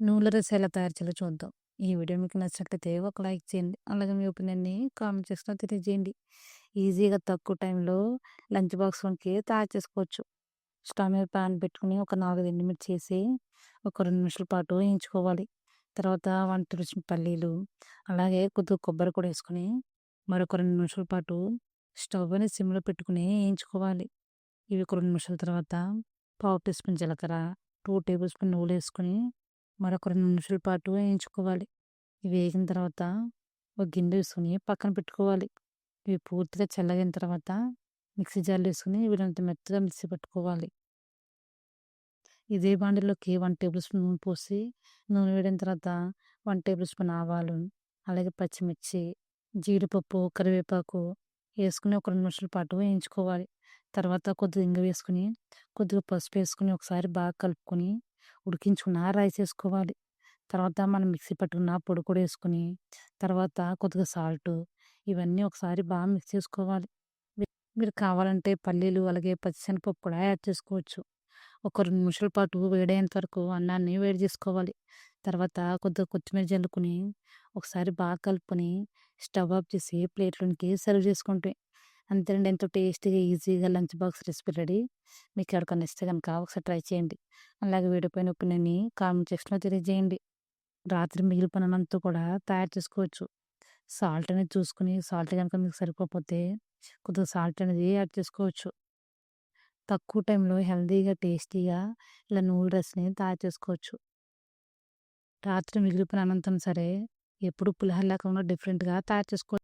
నూనె రసం ఎలా తయారు చేయాలో చూద్దాం. ఈ వీడియో మీకు నచ్చినట్లయితే ఒక లైక్ చేయండి. అలాగే మీ ఒపీనియన్‌ని కామెంట్ చేసిన తెలియజేయండి. ఈజీగా తక్కువ టైంలో లంచ్ బాక్స్ వంకి తయారు చేసుకోవచ్చు. స్టవ్ మీద పాన్ పెట్టుకొని ఒక 4 ఎండుమిర్చి చేసి ఒక రెండు నిమిషాల పాటు వేయించుకోవాలి. తర్వాత 1 టేబుల్ పల్లీలు, అలాగే కొద్దిగా కొబ్బరి కూడా వేసుకొని మరొక రెండు నిమిషాల పాటు స్టవ్ అని సిమ్‌లో పెట్టుకుని వేయించుకోవాలి. ఇవి ఒక రెండు నిమిషాల తర్వాత పావు టీ స్పూన్ జీలకర్ర, టూ టేబుల్ స్పూన్ నువ్వులేసుకొని మరొక రెండు నిమిషాల పాటు వేయించుకోవాలి. ఇవి వేగిన తర్వాత ఒక గిన్నె వేసుకుని పక్కన పెట్టుకోవాలి. ఇవి పూర్తిగా చల్లగిన తర్వాత మిక్సీ జార్లు వేసుకుని వీలైనంత మెత్తగా మిక్సీ పెట్టుకోవాలి ఇదే బాండీలోకి 1 టేబుల్ స్పూన్ నూనె పోసి నూనె వేడిన తర్వాత వన్ టేబుల్ స్పూన్ ఆవాలు, అలాగే పచ్చిమిర్చి, జీడిపప్పు, కరివేపాకు వేసుకుని ఒక రెండు నిమిషాల పాటు వేయించుకోవాలి. తర్వాత కొద్దిగా ఇంగ వేసుకొని, కొద్దిగా పసుపు వేసుకుని ఒకసారి బాగా కలుపుకొని ఉడికించుకున్న రైస్ వేసుకోవాలి తర్వాత మనం మిక్సీ పట్టుకున్న పొడి కూడా వేసుకుని తర్వాత కొద్దిగా సాల్టు ఇవన్నీ ఒకసారి బాగా మిక్స్ చేసుకోవాలి. మీరు కావాలంటే పల్లీలు అలాగే పచ్చిశనగపప్పు కూడా యాడ్ చేసుకోవచ్చు. ఒక రెండు నిమిషాల పాటు వేడైనంత వరకు అన్నాన్ని వేడి చేసుకోవాలి. తర్వాత కొద్దిగా కొత్తిమీర జల్లుకొని ఒకసారి బాగా కలుపుకొని స్టవ్ ఆఫ్ చేసి ప్లేట్‌లోనికి సర్వ్ చేసుకుంటే అంతేనండి. ఎంతో టేస్టీగా, ఈజీగా లంచ్ బాక్స్ రెసిపీ రెడీ. మీకు ఎవరికైనా ఇస్తే కనుక ఒకసారి ట్రై చేయండి. అలాగే వీడిపోయిన ఒపీనియన్‌ని కామెంట్ సెక్షన్‌లో తెలియజేయండి. రాత్రి మిగిలిపోయిన అన్నంతో కూడా తయారు చేసుకోవచ్చు. సాల్ట్ అనేది చూసుకొని సాల్ట్ కనుక మీకు సరిపోతే కొద్దిగా సాల్ట్ అనేది యాడ్ చేసుకోవచ్చు. తక్కువ టైంలో హెల్తీగా, టేస్టీగా ఇలా నూడిల్స్ని తయారు చేసుకోవచ్చు. రాత్రి మిగిలిపోయిన అన్నంతోని సరే ఎప్పుడు పులిహోర లేకుండా డిఫరెంట్‌గా తయారు చేసుకో